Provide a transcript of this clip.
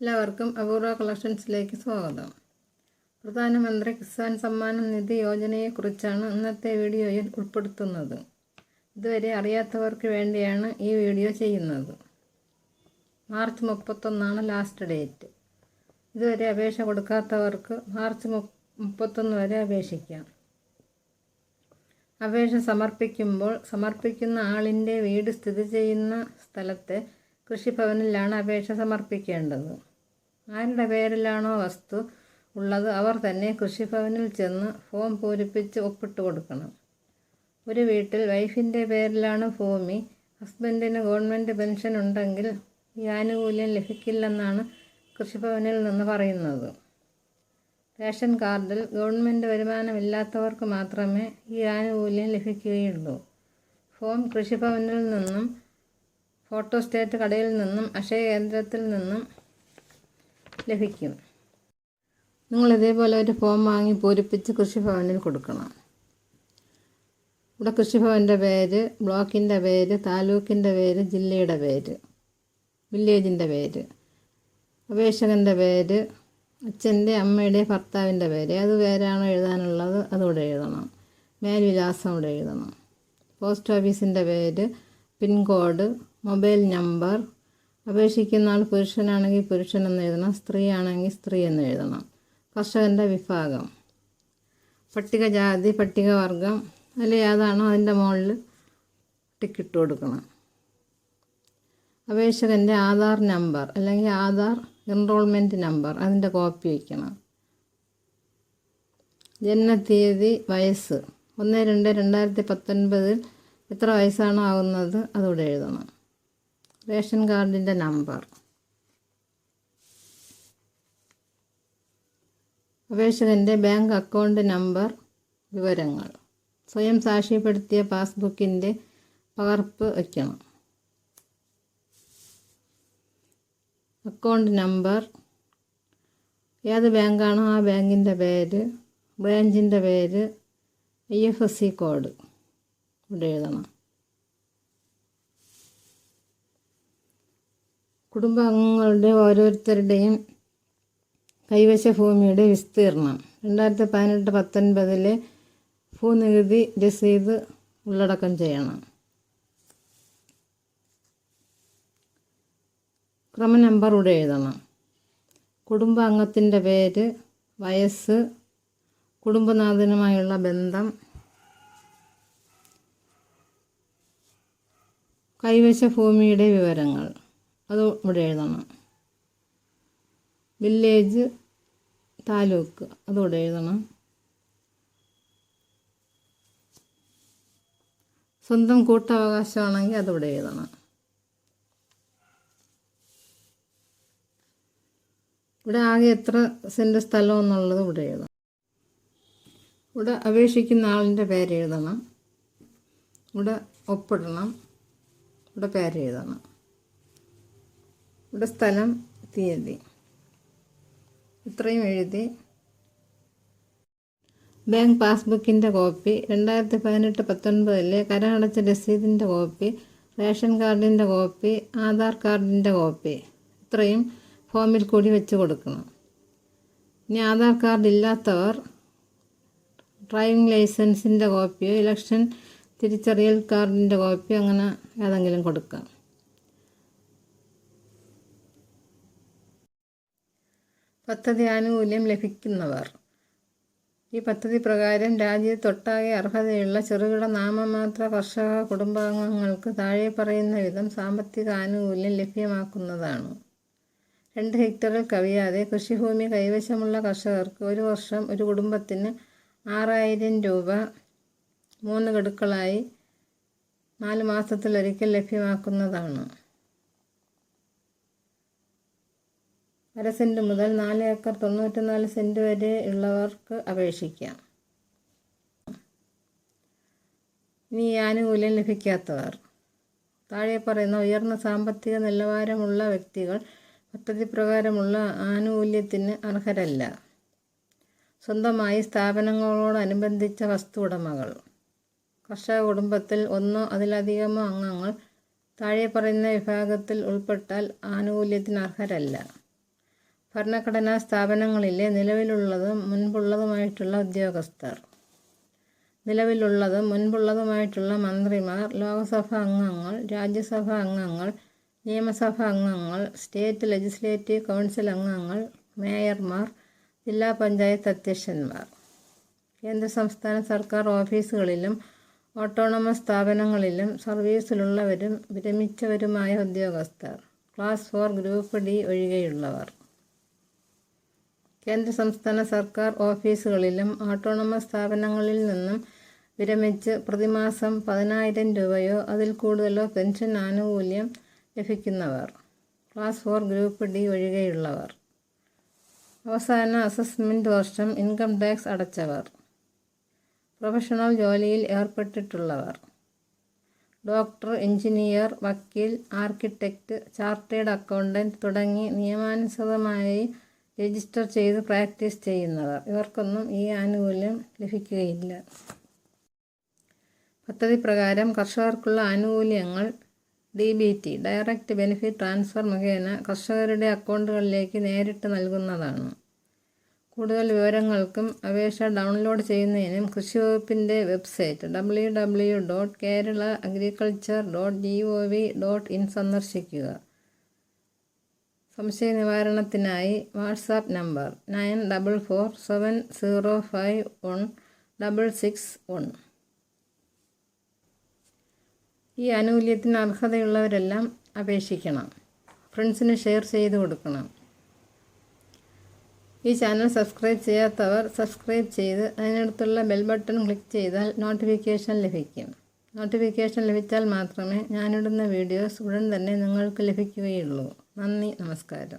എല്ലാവർക്കും അപൂർവ കളക്ഷൻസിലേക്ക് സ്വാഗതം. പ്രധാനമന്ത്രി കിസാൻ സമ്മാൻ നിധി യോജനയെക്കുറിച്ചാണ് ഇന്നത്തെ വീഡിയോയിൽ ഉൾപ്പെടുത്തുന്നത്. ഇതുവരെ അറിയാത്തവർക്ക് വേണ്ടിയാണ് ഈ വീഡിയോ ചെയ്യുന്നത്. മാർച്ച് മുപ്പത്തൊന്നാണ് ലാസ്റ്റ് ഡേറ്റ്. ഇതുവരെ അപേക്ഷ കൊടുക്കാത്തവർക്ക് മാർച്ച് മുപ്പത്തൊന്ന് വരെ അപേക്ഷിക്കാം. അപേക്ഷ സമർപ്പിക്കുമ്പോൾ സമർപ്പിക്കുന്ന ആളിന്റെ വീട് സ്ഥിതി ചെയ്യുന്ന സ്ഥലത്തെ കൃഷിഭവനിലാണ് അപേക്ഷ സമർപ്പിക്കേണ്ടത്. ആരുടെ പേരിലാണോ വസ്തു ഉള്ളത് അവർ തന്നെ കൃഷിഭവനിൽ ചെന്ന് ഫോം പൂരിപ്പിച്ച് ഒപ്പിട്ട് കൊടുക്കണം. ഒരു വീട്ടിൽ വൈഫിന്റെ പേരിലാണ് ഭൂമി. ഹസ്ബൻഡിന് ഗവൺമെന്റ് പെൻഷൻ ഉണ്ടെങ്കിൽ ഈ ആനുകൂല്യം ലഭിക്കില്ലെന്നാണ് കൃഷിഭവനിൽ നിന്ന് പറയുന്നത്. റേഷൻ കാർഡിൽ ഗവൺമെന്റ് വരുമാനമില്ലാത്തവർക്ക് മാത്രമേ ഈ ആനുകൂല്യം ലഭിക്കുകയുള്ളൂ. ഫോം കൃഷിഭവനിൽ നിന്നും ഫോട്ടോസ്റ്റാറ്റ് കടയിൽ നിന്നും അക്ഷയ കേന്ദ്രത്തിൽ നിന്നും ലഭിക്കും. നിങ്ങൾ ഇതേപോലെ ഒരു ഫോം വാങ്ങി പൂരിപ്പിച്ച് കൃഷിഭവനിൽ കൊടുക്കണം. ഇവിടെ കൃഷിഭവന്റെ പേര് ബ്ലോക്കിന്റെ പേര് താലൂക്കിന്റെ പേര് ജില്ലയുടെ പേര് വില്ലേജിന്റെ പേര് അപേക്ഷകന്റെ പേര് അച്ഛന്റെ അമ്മയുടെ ഭർത്താവിന്റെ പേര് ഏത് പേരാണോ എഴുതാനുള്ളത് അതിവിടെ എഴുതണം. മേൽവിലാസം ഇവിടെ എഴുതണം. പോസ്റ്റ് ഓഫീസിന്റെ പേര് പിൻകോഡ് മൊബൈൽ നമ്പർ അപേക്ഷിക്കുന്ന ആൾ പുരുഷനാണെങ്കിൽ പുരുഷൻ എന്ന് എഴുതണം സ്ത്രീ ആണെങ്കിൽ സ്ത്രീ എന്ന് എഴുതണം. കർഷകന്റെ വിഭാഗം. പട്ടികജാതി പട്ടികവർഗം അതിൽ ഏതാണോ അതിന്റെ മുകളിൽ ടിക്കിട്ട് കൊടുക്കണം. അപേക്ഷകന്റെ ആധാർ നമ്പർ അല്ലെങ്കിൽ ആധാർ എൻറോൾമെന്റ് നമ്പർ അതിന്റെ കോപ്പി വയ്ക്കണം. ജനനത്തീയതി വയസ്സ്. ഒന്ന് രണ്ട് രണ്ടായിരത്തി പത്തൊൻപതിൽ എത്ര വയസ്സാണോ ആകുന്നത് അതുകൂടെ എഴുതണം. റേഷൻ കാർഡിന്റെ നമ്പർ. അപേക്ഷകന്റെ ബാങ്ക് അക്കൗണ്ട് നമ്പർ വിവരങ്ങൾ. സ്വയം സാക്ഷ്യപ്പെടുത്തിയ പാസ്ബുക്കിന്റെ പകർപ്പ് വയ്ക്കണം. അക്കൗണ്ട് നമ്പർ ഏത് ബാങ്കാണോ ആ ബാങ്കിന്റെ പേര് ബ്രാഞ്ചിന്റെ പേര് I F S C code ഇവിടെ എഴുതണം. കുടുംബാംഗങ്ങളുടെ ഓരോരുത്തരുടെയും കൈവശ ഭൂമിയുടെ വിസ്തീർണം. രണ്ടായിരത്തി പതിനെട്ട് പത്തൊൻപതിലെ ഭൂനികുതി രസീത് ഉള്ളടക്കം ചെയ്യണം. ക്രമ നമ്പർ ഇവിടെ എഴുതണം. കുടുംബാംഗത്തിന്റെ പേര് വയസ്സ് കുടുംബനാഥനുമായുള്ള ബന്ധം കൈവശ ഭൂമിയുടെ വിവരങ്ങൾ. അത് ഇവിടെ എഴുതണം. വില്ലേജ് താലൂക്ക് അതോടെ എഴുതണം. സ്വന്തം കൂട്ടവകാശമാണെങ്കിൽ അതിവിടെ എഴുതണം. ഇവിടെ ആകെ എത്ര സെന്റ് സ്ഥലം എന്നുള്ളത് ഇവിടെ എഴുതണം. ഇവിടെ അപേക്ഷിക്കുന്ന ആളിന്റെ പേര് എഴുതണം. ഇവിടെ ഒപ്പിടണം. ഇവിടെ പേര് എഴുതണം. ഇവിടെ സ്ഥലം തീയതി. ഇത്രയും എഴുതി. ബാങ്ക് പാസ്ബുക്കിന്റെ കോപ്പി രണ്ടായിരത്തി പതിനെട്ട് പത്തൊൻപതിലെ കരമടച്ച രസീതിന്റെ കോപ്പി റേഷൻ കാർഡിന്റെ കോപ്പി ആധാർ കാർഡിന്റെ കോപ്പി. ഇത്രയും ഫോമിൽ കൂടി വെച്ച് കൊടുക്കണം. ഇനി ആധാർ കാർഡ് ഇല്ലാത്തവർ ഡ്രൈവിംഗ് ലൈസൻസിന്റെ കോപ്പിയോ ഇലക്ഷൻ തിരിച്ചറിയൽ കാർഡിന്റെ കോപ്പിയോ അങ്ങനെ ഏതെങ്കിലും കൊടുക്കാം. പദ്ധതി ആനുകൂല്യം ലഭിക്കുന്നവർ. ഈ പദ്ധതി പ്രകാരം രാജ്യത്തൊട്ടാകെ അർഹതയുള്ള ചെറുകിട നാമമാത്ര കർഷക കുടുംബാംഗങ്ങൾക്ക് താഴെ പറയുന്ന വിധം സാമ്പത്തിക ആനുകൂല്യം ലഭ്യമാക്കുന്നതാണ്. രണ്ട് ഹെക്ടറിൽ കവിയാതെ കൃഷിഭൂമി കൈവശമുള്ള കർഷകർക്ക് ഒരു വർഷം ഒരു കുടുംബത്തിന് ആറായിരം രൂപ മൂന്ന് ഗഡുക്കളായി നാല് മാസത്തിലൊരിക്കൽ ലഭ്യമാക്കുന്നതാണ്. അര സെന്റ് മുതൽ നാല് ഏക്കർ തൊണ്ണൂറ്റിനാല് സെന്റ് വരെ ഉള്ളവർക്ക് അപേക്ഷിക്കാം. ഇനി ഈ ആനുകൂല്യം ലഭിക്കാത്തവർ. താഴെ പറയുന്ന ഉയർന്ന സാമ്പത്തിക നിലവാരമുള്ള വ്യക്തികൾ പദ്ധതി പ്രകാരമുള്ള ആനുകൂല്യത്തിന് അർഹരല്ല. സ്വന്തമായി സ്ഥാപനങ്ങളോടനുബന്ധിച്ച വസ്തു ഉടമകൾ കർഷക കുടുംബത്തിൽ ഒന്നോ അതിലധികമോ അംഗങ്ങൾ താഴെ പറയുന്ന വിഭാഗത്തിൽ ഉൾപ്പെട്ടാൽ ആനുകൂല്യത്തിന് അർഹരല്ല. ഭരണഘടനാ സ്ഥാപനങ്ങളിലെ നിലവിലുള്ളതും മുൻപുള്ളതുമായിട്ടുള്ള ഉദ്യോഗസ്ഥർ. നിലവിലുള്ളതും മുൻപുള്ളതുമായിട്ടുള്ള മന്ത്രിമാർ ലോക്സഭാ അംഗങ്ങൾ രാജ്യസഭാ അംഗങ്ങൾ നിയമസഭാ അംഗങ്ങൾ സ്റ്റേറ്റ് ലെജിസ്ലേറ്റീവ് കൗൺസിൽ അംഗങ്ങൾ മേയർമാർ ജില്ലാ പഞ്ചായത്ത് അധ്യക്ഷന്മാർ. കേന്ദ്ര സംസ്ഥാന സർക്കാർ ഓഫീസുകളിലും ഓട്ടോണമസ് സ്ഥാപനങ്ങളിലും സർവീസിലുള്ളവരും വിരമിച്ചവരുമായ ഉദ്യോഗസ്ഥർ ക്ലാസ് ഫോർ ഗ്രൂപ്പ് ഡി ഒഴികെയുള്ളവർ. കേന്ദ്ര സംസ്ഥാന സർക്കാർ ഓഫീസുകളിലും ഓട്ടോണമസ് സ്ഥാപനങ്ങളിൽ നിന്നും വിരമിച്ച് പ്രതിമാസം പതിനായിരം രൂപയോ അതിൽ കൂടുതലോ പെൻഷൻ ആനുകൂല്യം ലഭിക്കുന്നവർ. ക്ലാസ് ഫോർ ഗ്രൂപ്പ് ഡി ഒഴികെയുള്ളവർ. അവസാന അസസ്മെന്റ് വർഷം ഇൻകം ടാക്സ് അടച്ചവർ. പ്രൊഫഷണൽ ജോലിയിൽ ഏർപ്പെട്ടിട്ടുള്ളവർ. ഡോക്ടർ എഞ്ചിനീയർ വക്കീൽ ആർക്കിടെക്റ്റ് ചാർട്ടേഡ് അക്കൗണ്ടന്റ് തുടങ്ങി നിയമാനുസൃതമായി രജിസ്റ്റർ ചെയ്ത് പ്രാക്ടീസ് ചെയ്യുന്നവർ ഇവർക്കൊന്നും ഈ ആനുകൂല്യം ലഭിക്കുകയില്ല. പദ്ധതി പ്രകാരം കർഷകർക്കുള്ള ആനുകൂല്യങ്ങൾ D B T direct benefit transfer മുഖേന കർഷകരുടെ അക്കൗണ്ടുകളിലേക്ക് നേരിട്ട് നൽകുന്നതാണ്. കൂടുതൽ വിവരങ്ങൾക്കും അപേക്ഷ ഡൗൺലോഡ് ചെയ്യുന്നതിനും കൃഷി വകുപ്പിന്റെ website W W dot Kerala agriculture dot G O V dot in സന്ദർശിക്കുക. സംശയ നിവാരണത്തിനായി WhatsApp number nine double four seven zero five one double six one. ഈ ആനുകൂല്യത്തിന് അർഹതയുള്ളവരെല്ലാം അപേക്ഷിക്കണം. ഫ്രണ്ട്സിന് ഷെയർ ചെയ്ത് കൊടുക്കണം. ഈ ചാനൽ സബ്സ്ക്രൈബ് ചെയ്യാത്തവർ സബ്സ്ക്രൈബ് ചെയ്ത് അതിനടുത്തുള്ള ബെൽ ബട്ടൺ ക്ലിക്ക് ചെയ്താൽ നോട്ടിഫിക്കേഷൻ ലഭിക്കും. നോട്ടിഫിക്കേഷൻ ലഭിച്ചാൽ മാത്രമേ ഞാനിടുന്ന വീഡിയോസ് ഉടൻ തന്നെ നിങ്ങൾക്ക് ലഭിക്കുകയുള്ളൂ. നന്ദി നമസ്കാരം.